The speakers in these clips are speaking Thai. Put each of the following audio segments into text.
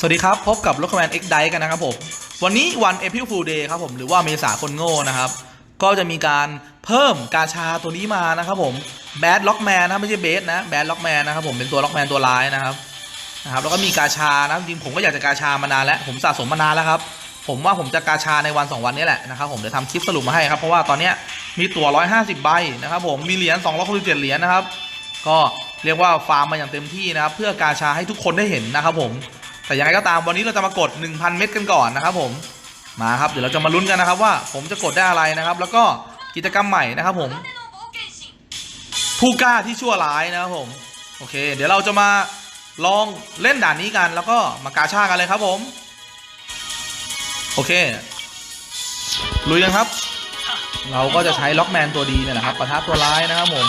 สวัสดีครับ พบกับ l o c k m a n X d i กันนะครับผม วันนี้วัน April Fool Day ครับผม หรือว่าเมษาคนโง่นะครับ ก็จะมีการเพิ่มกาชาตัวนี้มานะครับผม Bad Lockman นะไม่ใช่เบสนะ Bad Lockman นะครับผมเป็นตัว Lockman ตัวร้ายนะครับนะครับ แล้วก็มีกาชานะจริงผมก็อยากจะกาชามานานแล้ว ผมสะสมมานานแล้วครับ ผมว่าผมจะกาชาในวัน 2 วันนี้แหละนะครับผมเดี๋ยวทำคลิปสรุปมาให้ครับเพราะว่าตอนนี้มีตัว 150 ใบนะครับผมมีเหรียญ267เหรียญนะครับก็เรียกว่าฟาร์มมาอย่างเต็มที่นะครับเพื่อกาชาให้ทุกคนได้เห็นนะครับผม แต่ยังไงก็ตามวันนี้เราจะมากด 1,000 เม็ดกันก่อนนะครับผมมาครับเดี๋ยวเราจะมาลุ้นกันนะครับว่า ผมจะกดได้อะไรนะครับ แล้วก็กิจกรรมใหม่นะครับผม ผู้กล้าที่ชั่วร้ายนะครับผมโอเค เดี๋ยวเราจะมาลองเล่นด่านนี้กันแล้วก็มากาชากันเลยครับผม โอเคลุยกันครับ เราก็จะใช้ล็อกแมนตัวดีเนี่ยนะครับประทับตัวร้ายนะครับผม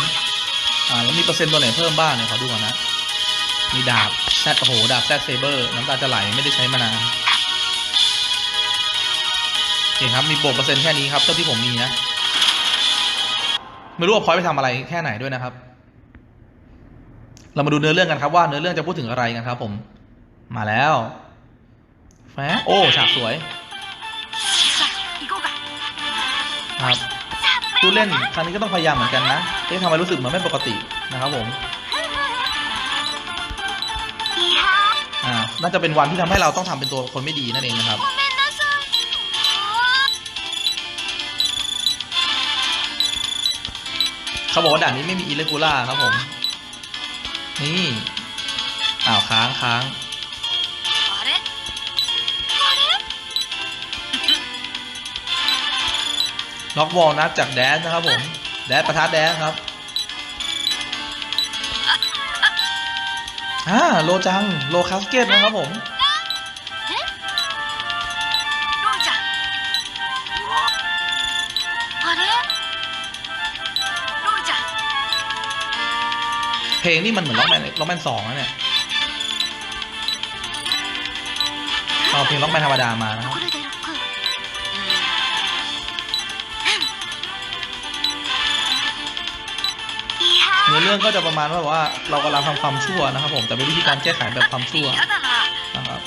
อ่าแล้วมีเปอร์เซ็นต์ตัวไหนเพิ่มบ้างเนี่ยขอดูก่อนนะ มีดาบแซดโอ้โห ดาบแซดเซเบอร์ น้ำตาจะไหลไม่ได้ใช้มานานโอเคครับ มีโบกเปอร์เซ็นต์แค่นี้ครับเท่าที่ผมมีนะ ไม่รู้ว่าพอยไปทำอะไรแค่ไหนด้วยนะครับ เรามาดูเนื้อเรื่องกันครับว่าเนื้อเรื่องจะพูดถึงอะไรกันครับ ผม มาแล้วแฟโอ้ฉากสวยครับผู้เล่นครั้งนี้ก็ต้องพยายามเหมือนกันนะที่ทำให้รู้สึกเหมือนไม่ปกตินะครับผม น่าจะเป็นวันที่ทำให้เราต้องทำเป็นตัวคนไม่ดีนั่นเองนะครับเขาบอกว่าด่านนี้ไม่มีอิเลกูล่าครับผม นี่อ้าวค้างค้างล็อกวอลนัดจากแดนนะครับผม แดนประทัดแดนครับ ฮ่าโลจัง โลคาสเกตนะครับผมเพลงนี่มันเหมือนล็อกแมนล็อกแมนสองนะเนี่ยเอาเพลงล็อกแมนธรรมดามานะครับ รื่องก็จะประมาณว่าว่าเรากำลังทำความชั่วนะครับผมแต่เป็นวิธีการแก้ไขแบบความชั่วนะครับ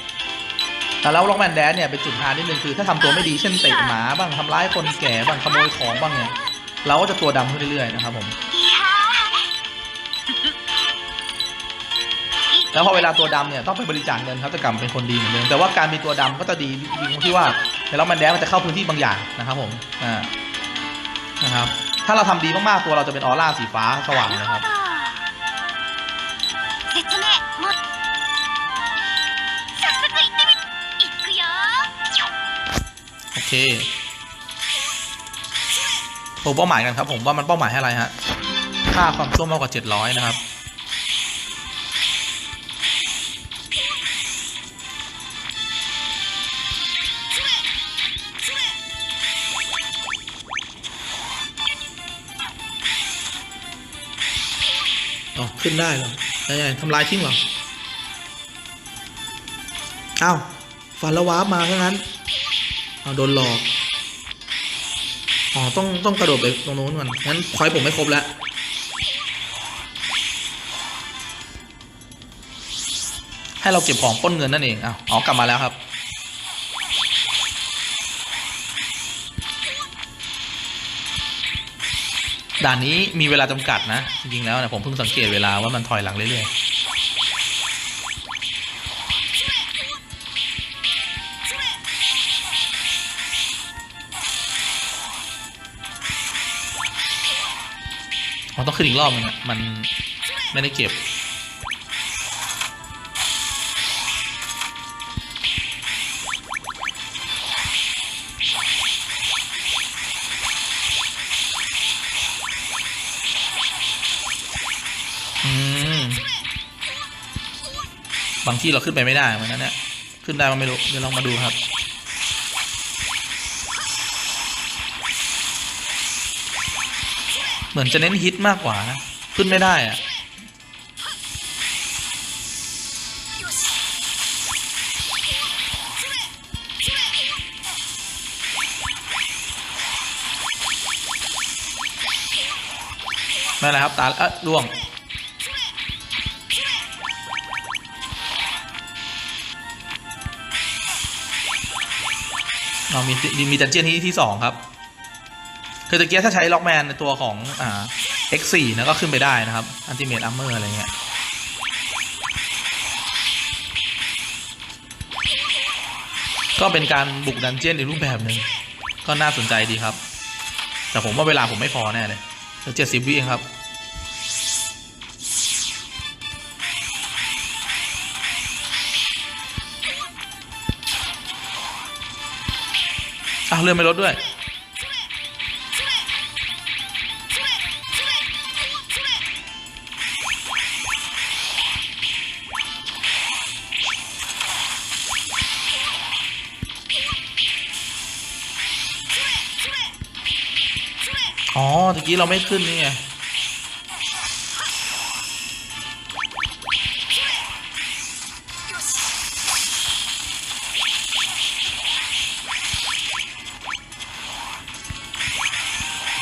แต่แล้วล็อกแมนแดนเนี่ยเป็นจุดหานิดนึงคือถ้าทำตัวไม่ดีเช่นเตะหมาบ้างทำร้ายคนแก่บ้างขโมยของบ้างเนี่ยเราก็จะตัวดำขึ้นเรื่อยๆนะครับผมแล้วพอเวลาตัวดำเนี่ยต้องไปบริจาคเงินครับจะกลับเป็นคนดีเหมือนเดิมแต่ว่าการมีตัวดำก็จะดีดีตรงที่ว่าแล้วมันแดงมันจะเข้าพื้นที่บางอย่างนะครับผมอ่านะครับ ถ้าเราทำดีมากๆตัวเราจะเป็นออร่าสีฟ้าสว่าง ー นะครับ 説明も早速行ってみ行くよ โอเคโอ้เป้าหมายกันครับผมว่ามันเป้าหมายให้อะไรฮะค่าความชั่วมากกว่า700นะครับ อ๋อขึ้นได้เหรอยังไงทำลายทิ้งเหรออ้าวฟันล้ววาร์ปมาแค่นั้นเอาโดนหลอก อ๋อ ต้องต้องกระโดดไปตรงโน้นก่อนงั้นพอยผมไม่ครบแล้วให้เราเก็บของป้นเงินนั่นเองอ้าวอ๋อกลับมาแล้วครับ ด่านนี้มีเวลาจำกัดนะ จริงๆแล้วเนะผมเพิ่งสังเกตเวลาว่ามันถอยหลังเรื่อยๆมันต้องขึ้นอีกรอบนึงอะมันไม่ได้เก็บางที่เราขึ้นไปไม่ได้เหมือนนั้นเนี่ยขึ้นได้มันไม่รู้เดี๋ยวลองมาดูครับเหมือนจะเน้นฮิตมากกว่านะ ขึ้นไม่ได้อะไม่นไรครับ ตาเอ๊ะล่วง เรามีมีดันเจียนที่ที่สองครับ คือตะเกียถ้าใช้ล็อกแมนในตัวของอ่า X4 นะก็ขึ้นไปได้นะครับอันติเม e อัมเมอร์อะไรเงี้ยก็เป็นการบุกดันเจียนในรูปแบบหนึ่งก็น่าสนใจดีครับ แต่ผมว่าเวลาผมไม่พอแน่เลยเจ็ดสิบวิเองครับ เลื่อนไม่ลดด้วย อ๋อตะกี้เราไม่ขึ้นนี่ไง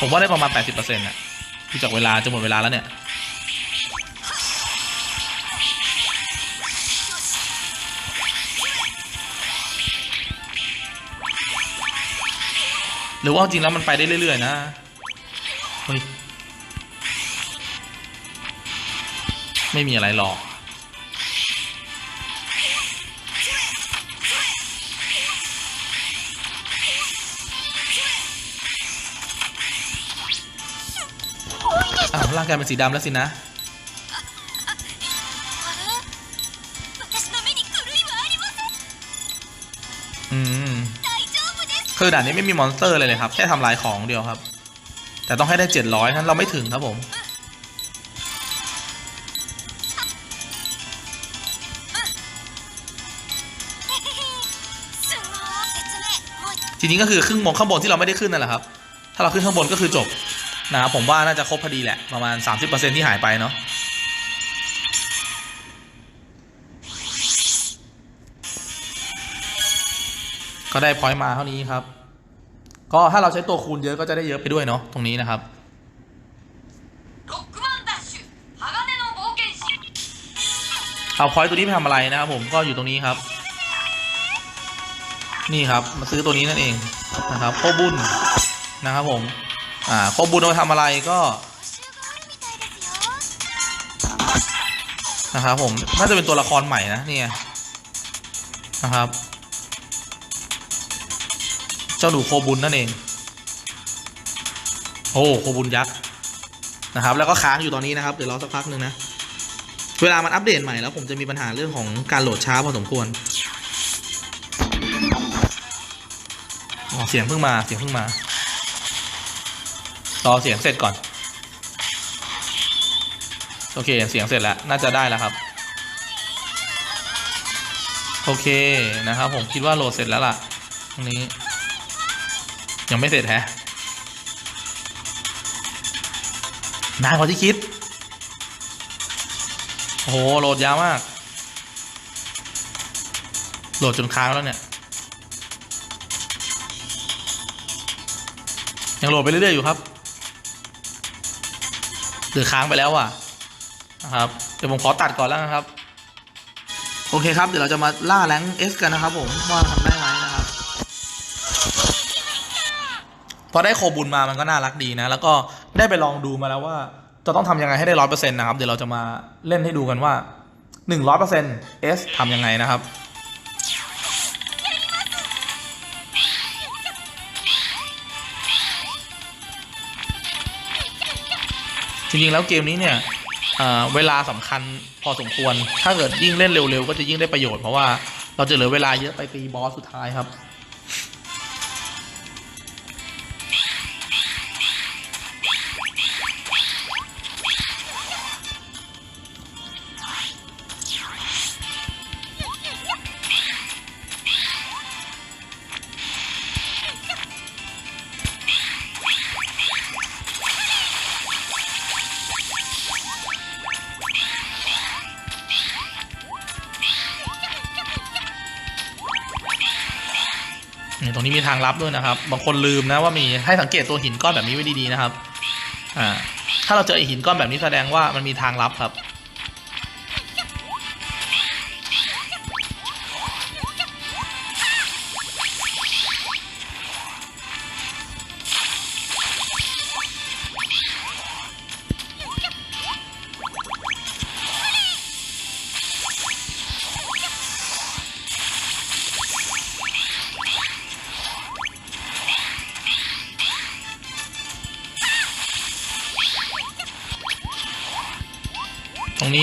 ผมว่าได้ประมาณ 80%น่ะดูจากเวลาจะหมดเวลาแล้วเนี่ย หรือว่าจริงแล้วมันไปได้เรื่อย ๆ นะ เฮ้ย ไม่มีอะไรหรอก อ้าวร่างกายเป็นสีดำแล้วสินะ อืม คือด่านนี้ไม่มีมอนสเตอร์เลยเลยครับ แค่ทำลายของเดียวครับ แต่ต้องให้ได้เจ็ดร้อยนั้นเราไม่ถึงครับผมทีนี้ก็คือครึ่งบงข้างบนที่เราไม่ได้ขึ้นนั่นแหละครับ ถ้าเราขึ้นข้างบนก็คือจบ นะครับผมว่าน่าจะครบพอดีแหละ ประมาณ 30%ที่หายไปเนาะก็ได้พอยต์มาเท่านี้ครับ ก็ถ้าเราใช้ตัวคูณเยอะก็จะได้เยอะไปด้วยเนาะตรงนี้นะครับเอาพอยต์ตัวนี้ไปทำอะไรนะครับผมก็อยู่ตรงนี้ครับ นี่ครับมาซื้อตัวนี้นั่นเองนะครับโคบุญนะครับผม อ่าโคบุนเอาไปทำอะไรก็นะครับผมน่าจะเป็นตัวละครใหม่นะเนี่ยนะครับ เจ้าหนูโคบุนนั่นเอง โอ้โคบุนยักษ์นะครับ แล้วก็ค้างอยู่ตอนนี้นะครับ เดี๋ยวรอสักพักหนึ่งนะ เวลามันอัปเดตใหม่แล้วผมจะมีปัญหาเรื่องของการโหลดช้าพอสมควรเสียงเพิ่งมาเสียงเพิ่งมา รอเสียงเสร็จก่อน โอเค เสียงเสร็จแล้ว น่าจะได้แล้วครับ โอเคนะครับ ผมคิดว่าโหลดเสร็จแล้วล่ะตรงนี้ ยังไม่เสร็จแฮะนานกว่าที่คิด โอ้โห โหลดยาวมาก โหลดจนค้างแล้วเนี่ย ยังโหลดไปเรื่อยๆอยู่ครับ หรือค้างไปแล้วอะนะครับเดี๋ยวผมขอตัดก่อนแล้วนะครับ โอเคครับ เดี๋ยวเราจะมาล่าแรงเอสกันนะครับ ผมว่าทำได้ไหมนะครับพอได้โคบุญมามันก็น่ารักดีนะ แล้วก็ได้ไปลองดูมาแล้วว่า จะต้องทำยังไงให้ได้ร้อยเปอร์เซ็นต์นะครับ เดี๋ยวเราจะมาเล่นให้ดูกันว่าหนึ่งร้อยเปอร์เซ็นต์เอสทำยังไงนะครับ จริงๆแล้วเกมนี้เนี่ยเวลาสำคัญพอสมควร ถ้าเกิดยิ่งเล่นเร็วๆ ก็จะยิ่งได้ประโยชน์เพราะว่าเราจะเหลือเวลาเยอะไปตีบอสสุดท้ายครับ ตรงนี้มีทางลับด้วยนะครับ บางคนลืมนะว่ามีให้สังเกตตัวหินก้อนแบบนี้ไว้ดีๆนะครับ อ่า ถ้าเราเจอไอหินก้อนแบบนี้แสดงว่ามันมีทางลับครับ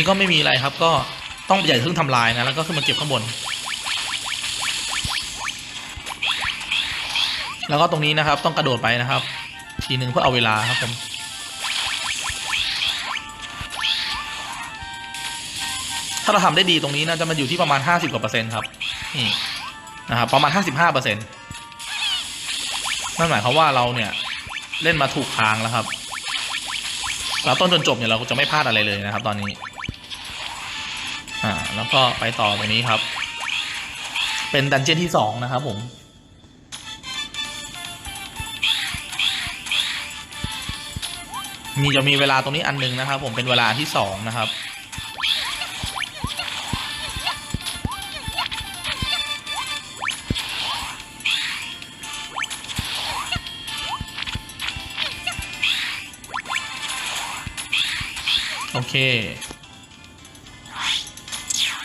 ก็ไม่มีอะไรครับ ก็ต้องใหญ่าเพิ่งทำลายนะแล้วก็ขึ้นมาเก็บข้างบน แล้วก็ตรงนี้นะครับ ต้องกระโดดไปนะครับ ทีหนึ่งเพื่อเอาเวลาครับผมถ้าเราทำได้ดีตรงนี้นะจะมาอยู่ที่ประมาณ 50กว่าเปอร์เซ็นต์ครับนี่นะครับประมาณ 55เปอร์เซ็นต์นั่นหมายความว่าเราเนี่ยเล่นมาถูกทางแล้วครับแล้วต้นจนจบเนี่ยเราจะไม่พลาดอะไรเลยนะครับ ตอนนี้ ก็ไปต่อตรงนี้ครับ เป็นดันเจี้ยนที่สองนะครับผมมีจะมีเวลาตรงนี้อันหนึ่งนะครับ ผมเป็นเวลาที่สองนะครับ โอเค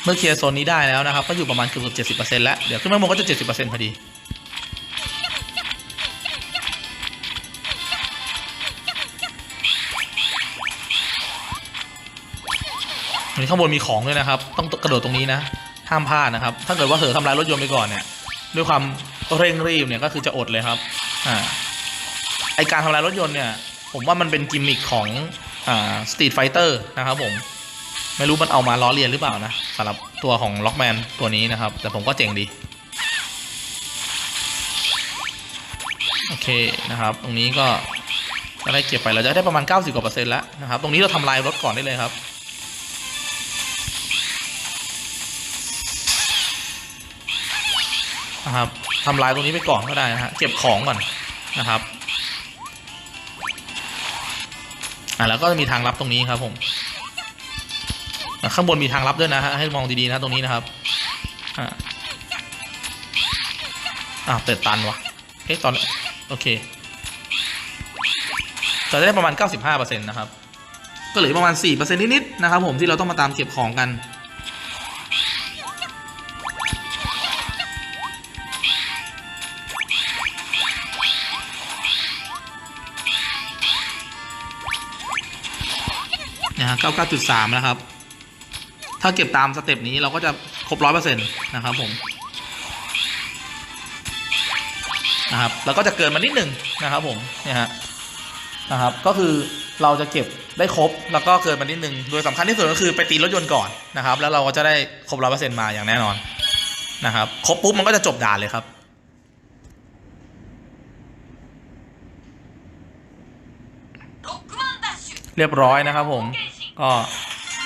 เมื่อเคลียร์โซนนี้ได้แล้วนะครับ ก็อยู่ประมาณเกือบเจ็ดสิบเปอร์เซ็นต์แล้ว เดี๋ยวขึ้นมาบนก็จะเจ็ดสิบเปอร์เซ็นต์พอดีอันนี้ข้างบนมีของด้วยนะครับ ต้องกระโดดตรงนี้นะ ห้ามพลาดนะครับ ถ้าเกิดว่าเผลอทำลายรถยนต์ไปก่อนเนี่ย ด้วยความเร่งรีบเนี่ยก็คือจะอดเลยครับ อ่า ไอการทำลายรถยนต์เนี่ย ผมว่ามันเป็นกิมมิคของอ่าสตรีทไฟเตอร์นะครับผม ไม่รู้มันเอามาล้อเลียนหรือเปล่านะสำหรับตัวของล็อกแมนตัวนี้นะครับ แต่ผมก็เจ๋งดี โอเคนะครับ ตรงนี้ก็จะได้เก็บไปเราจะได้ประมาณ 90กว่าเปอร์เซ็นต์แล้วนะครับ ตรงนี้เราทำลายรถก่อนได้เลยครับ นะครับทำลายตรงนี้ไปก่อนก็ได้นะฮะเก็บของก่อนนะครับอะแล้วก็จะมีทางลับตรงนี้ครับผม ข้างบนมีทางลับด้วยนะฮะให้มองดีๆนะตรงนี้นะครับอะอ้าวเติดตันวะเอ๊ะตอนโอเคจะได้ประมาณ 95%นะครับ ก็เหลือประมาณ 4%นิดๆนะครับ ผมที่เราต้องมาตามเก็บของกัน นะฮะ 99.3 นะครับ ถ้าเก็บตามสเต็ปนี้เราก็จะครบร้อยเปอร์เซ็นต์นะครับผมนะครับแล้วก็จะเกินมานิดหนึ่งนะครับผมเนี่ยฮะนะครับก็คือเราจะเก็บได้ครบแล้วก็เกินมานิดหนึ่งโดยสำคัญที่สุดก็คือไปตีรถยนต์ก่อนนะครับ แล้วเราก็จะได้ครบร้อยเปอร์เซ็นต์มาอย่างแน่นอนนะครับครบปุ๊บมันก็จะจบด่านเลยครับเรียบร้อยนะครับผมก็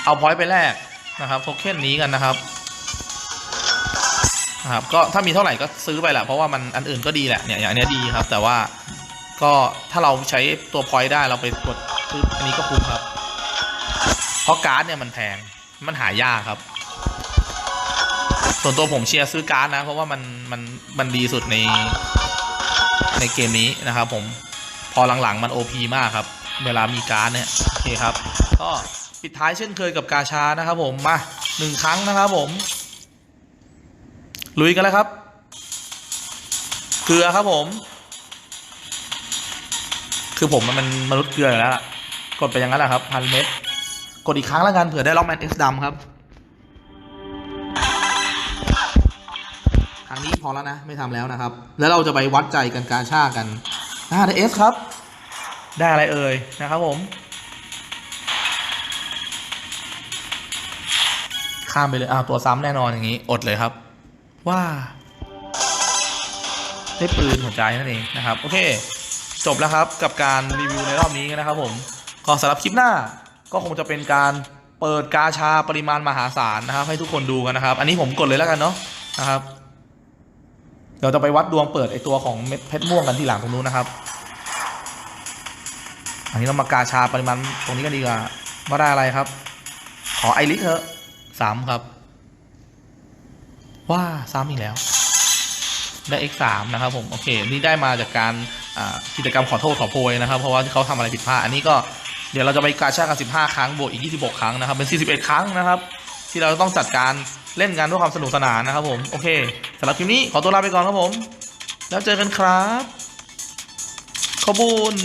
เอาพอยต์ไปแรก นะครับโทเค็นนี้กันนะครับนะครับก็ถ้ามีเท่าไหร่ก็ซื้อไปแหละเพราะว่ามันอันอื่นก็ดีแหละเนี่ยอย่างเนี้ยดีครับ แต่ว่าก็ถ้าเราใช้ตัวพอยต์ได้เราไปกดซื้ออันนี้ก็คุ้มครับ เพราะการ์ดเนี่ยมันแพงมันหายากครับ ส่วนตัวผมเชียร์ซื้อการ์ดนะ เพราะว่ามันมันมันดีสุดในในเกมนี้นะครับ ผมพอหลังๆมัน OP มากครับ เวลามีการ์ดเนี่ยโอเคครับ ก็ ปิดท้ายเช่นเคยกับกาชานะครับผมมาหนึ่งครั้งนะครับผม ลุยกันแล้วครับ เกลือครับผม คือผมมันมนุษย์เกลืออยู่แล้วกดไปอย่างนั้นแหละครับพันเม็ดกดอีกครั้งแล้วกันเผื่อได้ล็อกแมนเอสดำครับครั้งนี้พอแล้วนะไม่ทำแล้วนะครับ แล้วเราจะไปวัดใจกันกาชากันอ่าได้เอสครับ ได้อะไรเอ่ยนะครับผม ข้ามไปเลยอ้าวตัวซ้ำแน่นอนอย่างนี้ อดเลยครับ ว่า ได้ปืนหัวใจนั่นเองนะครับ โอเค จบแล้วครับกับการรีวิวในรอบนี้นะครับผมก็สำหรับคลิปหน้าก็คงจะเป็นการเปิดกาชาปริมาณมหาศาลนะครับ ให้ทุกคนดูกันนะครับ อันนี้ผมกดเลยแล้วกันเนาะนะครับ เดี๋ยวจะไปวัดดวงเปิดไอตัวของเม็ดเพชรม่วงกันที่หลังตรงนู้นนะครับ อันนี้เรามากาชาปริมาณตรงนี้กันดีกว่าว่าได้อะไรครับ ขอไอริสเถอะ สามครับ ว่าซ้ำอีกแล้ว ได้ x 3นะครับผม โอเค นี่ได้มาจากการกิจกรรมขอโทษขอโพยนะครับ เพราะว่าเขาทำอะไรผิดพลาด อันนี้ก็เดี๋ยวเราจะไปกาชากัน15 ครั้ง บวกอีก 26 ครั้งนะครับ เป็น 41 ครั้งนะครับ ที่เราต้องจัดการเล่นกันด้วยความสนุกสนานนะครับผม โอเคสำหรับคลิปนี้ขอตัวลาไปก่อนครับผม แล้วเจอกันครับ ขอบคุญ